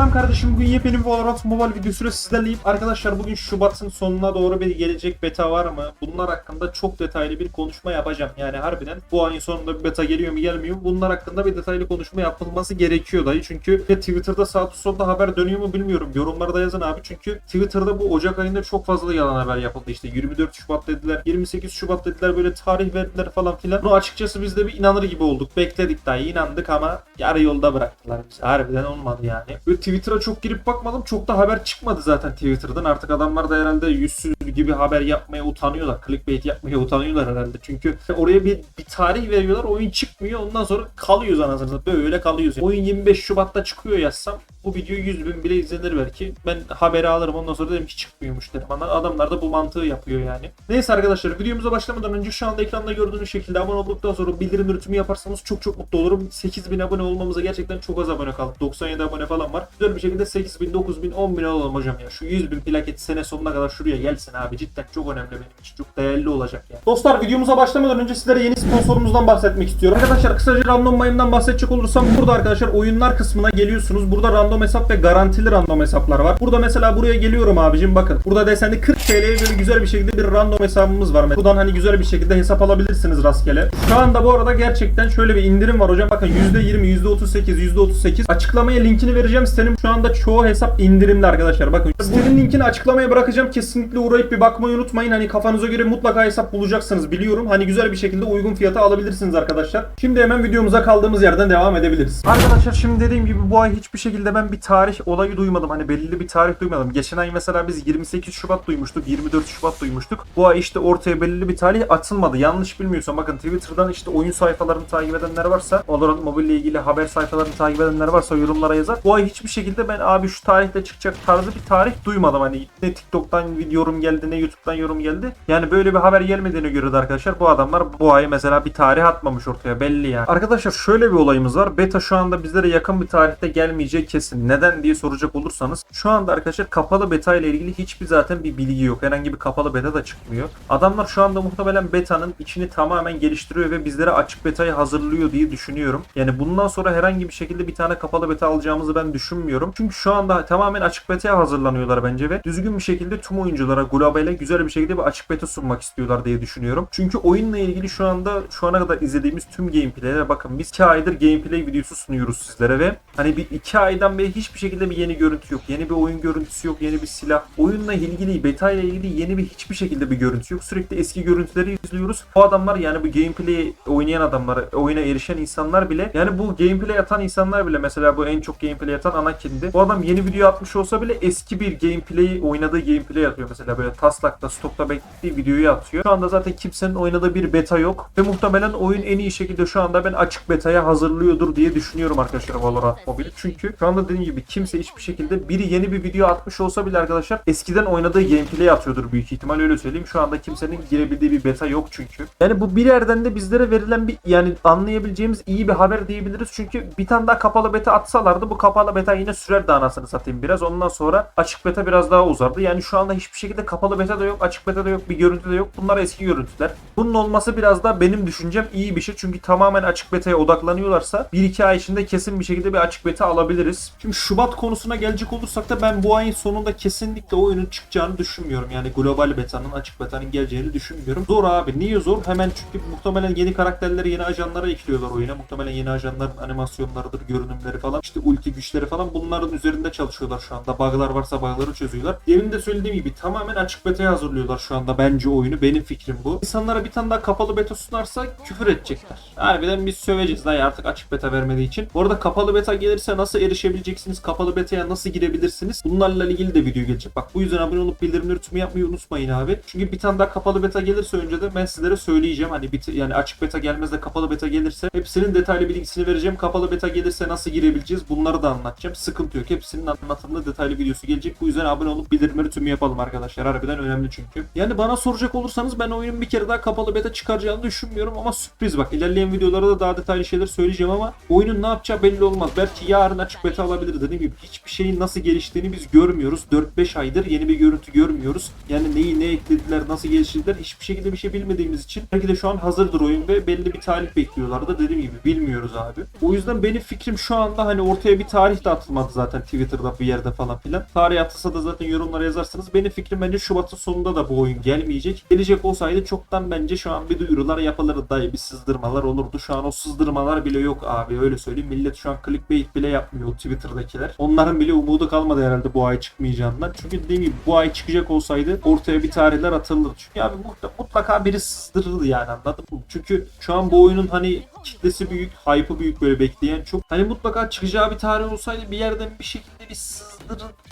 Selam kardeşim. Bugün yepyeni bir Valorant Mobile videosuyla sizlerleyim. Arkadaşlar bugün Şubat'ın sonuna doğru bir gelecek beta var mı? Bunlar hakkında çok detaylı bir konuşma yapacağım. Yani harbiden bu ayın sonunda bir beta geliyor mu gelmiyor mu? Bunlar hakkında bir detaylı konuşma yapılması gerekiyor dayı. Çünkü Twitter'da sağda solda haber dönüyor mu bilmiyorum. Yorumlarda yazın abi. Çünkü Twitter'da bu Ocak ayında çok fazla yalan haber yapıldı. İşte 24 Şubat dediler, 28 Şubat dediler böyle tarih verdiler falan filan. Bunu açıkçası biz de bir inanır gibi olduk. Bekledik dayı inandık ama yarı yolda bıraktılar bizi. Harbiden olmadı yani. Böyle Twitter'a çok girip bakmadım. Çok da haber çıkmadı zaten Twitter'dan. Artık adamlar da herhalde yüzsüz gibi haber yapmaya utanıyorlar. Clickbait yapmaya utanıyorlar herhalde. Çünkü oraya bir, bir tarih veriyorlar. Oyun çıkmıyor. Ondan sonra kalıyoruz anasını. Böyle kalıyoruz. Oyun 25 Şubat'ta çıkıyor yazsam bu video 100 bin bile izlenir belki. Ben haberi alırım ondan sonra dedim ki çıkmıyormuş derim. Adamlar da bu mantığı yapıyor yani. Neyse arkadaşlar videomuza başlamadan önce şu anda ekranda gördüğünüz şekilde abone olduktan sonra bildirim üretimi yaparsanız çok çok mutlu olurum. 8000 abone olmamıza gerçekten çok az abone kaldı. 97 abone falan var. Güzel bir şekilde 8000, 9000, 10000 olalım hocam ya. Şu 100 bin plaket sene sonuna kadar şuraya gelsin abi. Cidden çok önemli benim için. Çok değerli olacak yani. Dostlar videomuza başlamadan önce sizlere yeni sponsorumuzdan bahsetmek istiyorum. Arkadaşlar kısaca random mayımdan bahsedecek olursam burada arkadaşlar oyunlar kısmına geliyorsunuz. Burada random hesap ve garantili random hesaplar var. Burada mesela buraya geliyorum abicim bakın. Burada desende 40 TL'ye böyle güzel bir şekilde bir random hesabımız var. Buradan hani güzel bir şekilde hesap alabilirsiniz rastgele. Şu anda bu arada gerçekten şöyle bir indirim var hocam. Bakın %20, %38, %38. Açıklamaya linkini vereceğim. Sitenin şu anda çoğu hesap indirimli arkadaşlar. Bakın sitenin linkini açıklamaya bırakacağım. Kesinlikle uğrayıp bir bakmayı unutmayın. Hani kafanıza göre mutlaka hesap bulacaksınız biliyorum. Hani güzel bir şekilde uygun fiyata alabilirsiniz arkadaşlar. Şimdi hemen videomuza kaldığımız yerden devam edebiliriz. Arkadaşlar şimdi dediğim gibi bu ay hiçbir şekilde ben bir tarih olayı duymadım. Hani belli bir tarih duymadım. Geçen ay mesela biz 28 Şubat duymuştuk. 24 Şubat duymuştuk. Bu ay işte ortaya belirli bir tarih atılmadı. Yanlış bilmiyorsam bakın Twitter'dan işte oyun sayfalarını takip edenler varsa Valorant Mobile ile ilgili haber sayfalarını takip edenler varsa yorumlara yazar. Bu ay hiçbir şekilde ben abi şu tarihte çıkacak tarzı bir tarih duymadım. Hani ne TikTok'tan yorum geldi ne YouTube'dan yorum geldi. Yani böyle bir haber gelmediğine göre de arkadaşlar bu adamlar bu ay mesela bir tarih atmamış ortaya belli yani. Arkadaşlar şöyle bir olayımız var. Beta şu anda bizlere yakın bir tarihte gelmeyecek kesin. Neden diye soracak olursanız şu anda arkadaşlar kapalı beta ile ilgili hiçbir zaten bir bilgi yok. Herhangi bir kapalı beta da çıkmıyor. Adamlar şu anda muhtemelen betanın içini tamamen geliştiriyor ve bizlere açık betayı hazırlıyor diye düşünüyorum. Yani bundan sonra herhangi bir şekilde bir tane kapalı beta alacağımızı ben düşünmüyorum. Çünkü şu anda tamamen açık beta'ya hazırlanıyorlar bence ve düzgün bir şekilde tüm oyunculara globale güzel bir şekilde bir açık beta sunmak istiyorlar diye düşünüyorum. Çünkü oyunla ilgili şu anda şu ana kadar izlediğimiz tüm gameplay'lere bakın biz 2 aydır gameplay videosu sunuyoruz sizlere ve hani bir 2 aydan beri hiçbir şekilde bir yeni görüntü yok. Yeni bir oyun görüntüsü yok. Yeni bir silah. Oyunla ilgili beta ile ilgili yeni bir hiçbir şekilde bir görüntü yok. Sürekli eski görüntüleri izliyoruz. Bu adamlar yani bu gameplay oynayan adamlar, oyuna erişen insanlar bile yani bu gameplay atan insanlar bile mesela bu en çok gameplay atan Anakin'di. Bu adam yeni video atmış olsa bile eski bir gameplay oynadığı gameplay atıyor mesela böyle taslakta, stokta beklediği videoyu atıyor. Şu anda zaten kimsenin oynadığı bir beta yok ve muhtemelen oyun en iyi şekilde şu anda ben açık betaya hazırlıyordur diye düşünüyorum arkadaşlar Valorant Mobile. Çünkü şu anda dediğim gibi kimse hiçbir şekilde biri yeni bir video atmış olsa bile arkadaşlar eskiden oynadığı gameplay atıyordur büyük ihtimal öyle söyleyeyim. Şu anda kimsenin girebildiği bir beta yok çünkü. Yani bu bir yerden de bizlere verilen bir yani anlayabileceğimiz iyi bir haber diyebiliriz. Çünkü bir tane daha kapalı beta atsalardı bu kapalı beta yine sürerdi anasını satayım biraz. Ondan sonra açık beta biraz daha uzardı. Yani şu anda hiçbir şekilde kapalı beta da yok, açık beta da yok, bir görüntü de yok. Bunlar eski görüntüler. Bunun olması biraz daha benim düşüncem iyi bir şey. Çünkü tamamen açık beta'ya odaklanıyorlarsa 1-2 ay içinde kesin bir şekilde bir açık beta alabiliriz. Şimdi Şubat konusuna gelecek olursak da ben bu ayın sonunda kesinlikle oyunun çıkacağını düşünmüyorum. Yani global beta'nın, açık beta'nın geleceğini düşünmüyorum. Zor abi. Niye zor? Hemen çünkü muhtemelen yeni karakterleri, yeni ajanlara ekliyorlar oyuna. Muhtemelen yeni ajanların animasyonlarıdır, görünümleri falan, işte ulti güçleri falan bunların üzerinde çalışıyorlar şu anda. Bug'lar varsa bug'ları çözüyorlar. Demin de söylediğim gibi tamamen açık beta'ya hazırlıyorlar şu anda bence oyunu. Benim fikrim bu. İnsanlara bir tane daha kapalı beta sunarsa küfür edecekler. Harbiden biz söveceğiz dayı artık açık beta vermediği için. Bu arada kapalı beta gelirse nasıl erişebileceksiniz? Kapalı beta'ya nasıl girebilirsiniz? Bunlarla ilgili de video gelecek. Bak bu yüzden abone olup bildirimleri tümü yapmayı unutmayın abi. Çünkü bir tane daha kapalı beta gelirse önce de ben sizlere söyleyeceğim. Hani bir, yani açık beta gelmez de kapalı beta gelirse hepsinin detaylı bilgisini vereceğim. Kapalı beta gelirse nasıl girebileceğiz? Bunları da anlatacağım. Sıkıntı yok. Hepsinin anlatımlı detaylı videosu gelecek. Bu yüzden abone olup bildirimleri tümü yapalım arkadaşlar. Harbiden önemli çünkü. Yani bana soracak olursanız ben oyunun bir kere daha kapalı beta çıkaracağını düşünmüyorum ama sürpriz bak. İlerleyen videolarda da daha detaylı şeyler söyleyeceğim ama oyunun ne yapacağı belli olmaz. Belki yarın açık beta alabilir. Dediğim gibi hiçbir şeyin nasıl geliştiğini biz görmüyoruz. 4-5 aydır yeni bir görüntü görmüyoruz. Yani neyi ne eklediler, nasıl geliştirdiler hiçbir şekilde bir şey bilmediğimiz için belki de şu an hazırdır oyun ve belli bir tarih bekliyorlardı. Dediğim gibi bilmiyoruz abi. O yüzden benim fikrim şu anda hani ortaya bir tarih de atılmadı zaten Twitter'da bir yerde falan filan. Tarih atılsa da zaten yorumlara yazarsınız. Benim fikrim bence Şubat'ın sonunda da bu oyun gelmeyecek. Gelecek olsaydı çoktan bence şu an bir duyurular yapılırdı. Dayı bir sızdırmalar olurdu. Şu an o sızdırmalar bile yok abi öyle söyleyeyim. Millet şu an clickbait bile yapmıyor Twitter'dakiler. Onların bile umudu kalmadı herhalde bu ay çıkmayacağından. Çünkü dediğim gibi bu ay çıkacak olsaydı ortaya bir tarihler atılırdı. Çünkü abi mutlaka biri sızdırırdı yani anladın mı? Çünkü şu an bu oyunun hani kitlesi büyük, hype'ı büyük böyle bekleyen çok. Hani mutlaka çıkacağı bir tarih olsaydı bir yerden bir şekilde bir sızdırır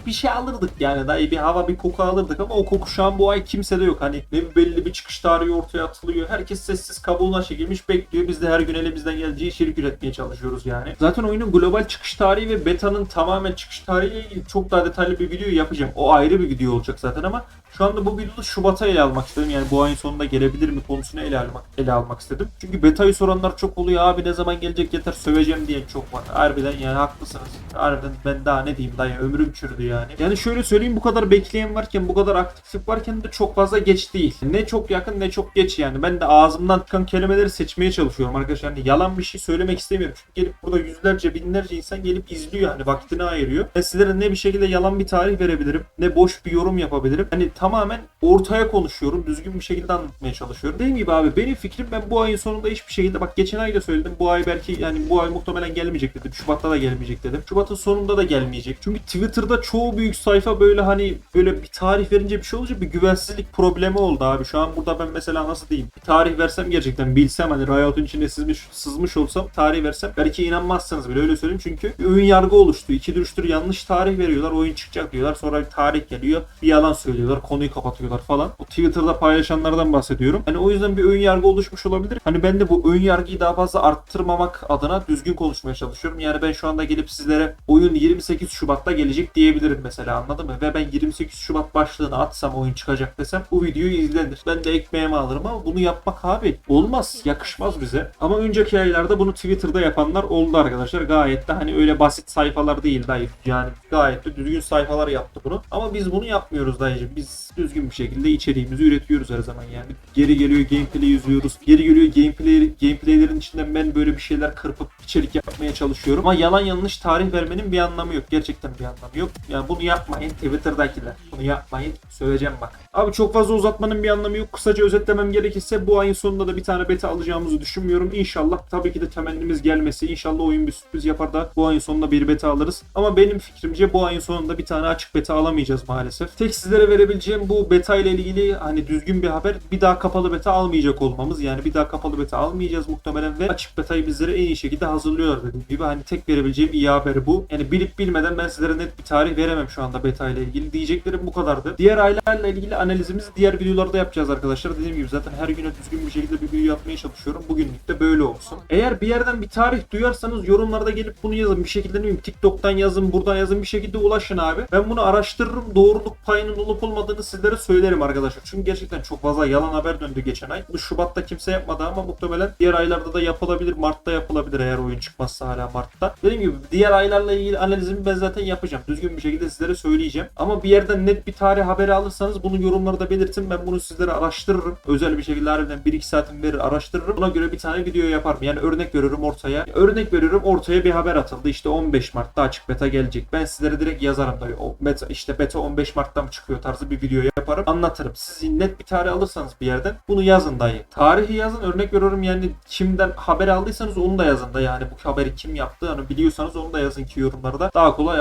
bir şey alırdık yani daha iyi bir hava bir koku alırdık ama o koku şu an bu ay kimsede yok. Hani ne belli bir çıkış tarihi ortaya atılıyor. Herkes sessiz kabuğuna çekilmiş bekliyor. Biz de her gün elimizden geldiği içerik üretmeye çalışıyoruz yani. Zaten oyunun global çıkış tarihi ve beta'nın tamamen çıkış tarihiyle ilgili çok daha detaylı bir video yapacağım. O ayrı bir video olacak zaten ama şu anda bu videoda Şubat'a ele almak istedim. Yani bu ayın sonunda gelebilir mi konusunu ele almak, ele almak istedim. Çünkü beta'yı soranlar çok oluyor. Abi ne zaman gelecek yeter söveceğim diyen çok var. Harbiden yani haklısınız. Harbiden ben daha ne diyeyim dayı ömrüm çürdü yani. Yani şöyle söyleyeyim bu kadar bekleyen varken bu kadar aktiflik varken de çok fazla geç değil. Ne çok yakın ne çok geç yani. Ben de ağzımdan çıkan kelimeleri seçmeye çalışıyorum arkadaşlar. Yani yalan bir şey söylemek istemiyorum. Çünkü gelip burada yüzlerce binlerce insan gelip izliyor hani vaktini ayırıyor. Ben sizlere ne bir şekilde yalan bir tarih verebilirim ne boş bir yorum yapabilirim. Hani tamamen ortaya konuşuyorum. Düzgün bir şekilde anlatmaya çalışıyorum. Dediğim gibi abi benim fikrim ben bu ayın sonunda hiçbir şekilde bak geçen ay da söyledim. Bu ay belki yani bu ay muhtemelen gelmeyecek dedim. Şubat'ta da gelmeyecek dedim. Şubat'ın sonunda da gelmeyecek. Çünkü Twitter'da çoğu büyük sayfa böyle hani böyle bir tarih verince bir şey olunca bir güvensizlik problemi oldu abi. Şu an burada ben mesela nasıl diyeyim? Bir tarih versem gerçekten bilsem hani Riot'un içinde sızmış, sızmış olsam tarih versem belki inanmazsınız bile öyle söyleyeyim. Çünkü bir ön yargı oluştu. İkidir üçtür yanlış tarih veriyorlar. Oyun çıkacak diyorlar. Sonra bir tarih geliyor. Bir yalan söylüyorlar. Konuyu kapatıyorlar falan. O Twitter'da paylaşanlardan bahsediyorum. Hani o yüzden bir ön yargı oluşmuş olabilir. Hani ben de bu ön yargıyı daha fazla arttırmamak adına düzgün konuşmaya çalışıyorum. Yani ben şu anda gelip sizlere oyun 28 Şubat'ta gelecek diyebilirim mesela anladın mı? Ve ben 28 Şubat başlığını atsam oyun çıkacak desem bu videoyu izlenir. Ben de ekmeğimi alırım ama bunu yapmak abi olmaz. Yakışmaz bize. Ama önceki aylarda bunu Twitter'da yapanlar oldu arkadaşlar. Gayet de hani öyle basit sayfalar değil dayı. Yani gayet de düzgün sayfalar yaptı bunu. Ama biz bunu yapmıyoruz dayıcım. Biz düzgün bir şekilde içeriğimizi üretiyoruz her zaman yani. Geri geliyor gameplay izliyoruz. Geri geliyor gameplay gameplaylerin içinden ben böyle bir şeyler kırpıp içerik yapmaya çalışıyorum. Ama yalan yanlış tarih vermenin bir anlamı yok. Gerçekten bir anlamı yok. Yani bunu yapmayın Twitter'dakiler. Bunu yapmayın. Söyleyeceğim bak. Abi çok fazla uzatmanın bir anlamı yok. Kısaca özetlemem gerekirse bu ayın sonunda da bir tane beta alacağımızı düşünmüyorum. İnşallah tabii ki de temennimiz gelmesi. İnşallah oyun bir sürpriz yapar da bu ayın sonunda bir beta alırız. Ama benim fikrimce bu ayın sonunda bir tane açık beta alamayacağız maalesef. Tek sizlere verebileceğim bu beta ile ilgili hani düzgün bir haber. Bir daha kapalı beta almayacak olmamız. Yani bir daha kapalı beta almayacağız muhtemelen ve açık betayı bizlere en iyi şekilde hazırlıyorlar dediğim gibi. Hani tek verebileceğim iyi haber bu. Yani bilip bilmeden ben sizlere net bir tarih veremem şu anda beta ile ilgili. Diyeceklerim bu kadardı. Diğer aylarla ilgili analizimizi diğer videolarda yapacağız arkadaşlar. Dediğim gibi zaten her güne düzgün bir şekilde bir video yapmaya çalışıyorum. Bugünlük de böyle olsun. Eğer bir yerden bir tarih duyarsanız yorumlarda gelip bunu yazın. Bir şekilde ne bileyim TikTok'tan yazın, buradan yazın bir şekilde ulaşın abi. Ben bunu araştırırım. Doğruluk payının olup olmadığını sizlere söylerim arkadaşlar. Çünkü gerçekten çok fazla yalan haber döndü geçen ay. Bu Şubat'ta kimse yapmadı ama muhtemelen diğer aylarda da yapılabilir. Mart'ta yapılabilir eğer oyun çıkmazsa hala Mart'ta. Dediğim gibi diğer aylarla ilgili analizimi ben zaten yapacağım. Düzgün bir şekilde sizlere söyleyeceğim. Ama bir yerden net bir tarih haberi alırsanız bunu yorumlarda belirtin. Ben bunu sizlere araştırırım. Özel bir şekilde harbiden 1-2 saatimi verir araştırırım. Buna göre bir tane video yaparım. Yani örnek veriyorum ortaya. Örnek veriyorum ortaya bir haber atıldı. İşte 15 Mart'ta açık beta gelecek. Ben sizlere direkt yazarım da o beta, işte beta 15 Mart'ta mı çıkıyor tarzı bir video yaparım. Anlatırım. Siz net bir tarih alırsanız bir yerden bunu yazın dayı. Tarihi yazın. Örnek veriyorum yani kimden haber aldıysanız onu da yazın da yani bu haberi kim yaptı yani biliyorsanız onu da yazın ki yorumlarda daha kolay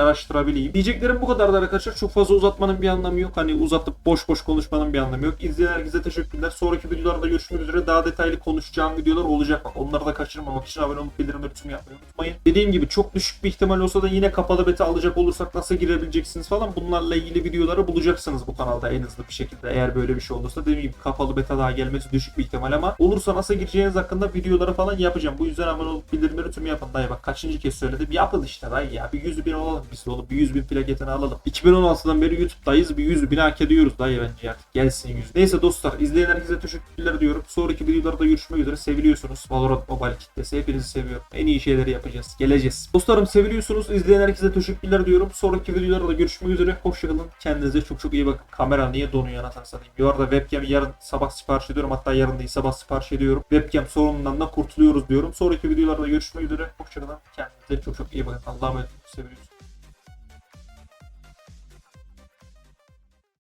araştırabileyim. Diyeceklerim bu kadardı arkadaşlar. Çok fazla uzatmanın bir anlamı yok. Hani uzatıp boş boş konuşmanın bir anlamı yok. İzleyen herkese teşekkürler. Sonraki videolarda görüşmek üzere. Daha detaylı konuşacağım videolar olacak. Bak onları da kaçırmamak için abone olup bildirimleri tüm yapmayı unutmayın. Dediğim gibi çok düşük bir ihtimal olsa da yine kapalı beta alacak olursak nasıl girebileceksiniz falan bunlarla ilgili videoları bulacaksınız bu kanalda en hızlı bir şekilde. Eğer böyle bir şey olursa dediğim gibi kapalı beta daha gelmesi düşük bir ihtimal ama olursa nasıl gireceğiniz hakkında videoları falan yapacağım. Bu yüzden abone olup bildirimleri tüm yapın dayı bak kaçıncı kez söyledim. Yapın işte dayı ya. Bir yüzü bin olalım biz oğlum. Bir yüz 100 bin plaketini alalım. 2016'dan beri YouTube'dayız. Bir 100 bin hak ediyoruz dayı bence artık. Gelsin 100. Neyse dostlar izleyen herkese teşekkürler diyorum. Sonraki videolarda görüşmek üzere. Seviliyorsunuz. Valorant Mobile kitlesi. Hepinizi seviyorum. En iyi şeyleri yapacağız. Geleceğiz. Dostlarım seviliyorsunuz. İzleyen herkese teşekkürler diyorum. Sonraki videolarda görüşmek üzere. Hoşçakalın. Kendinize çok çok iyi bakın. Kamera niye donuyor anasını satayım. Bu arada webcam yarın sabah sipariş ediyorum. Hatta yarın değil sabah sipariş ediyorum. Webcam sorunundan da kurtuluyoruz diyorum. Sonraki videolarda görüşmek üzere. Hoşçakalın. Kendinize çok çok iyi bakın. Allah'a emanet olun. Seviyorsunuz.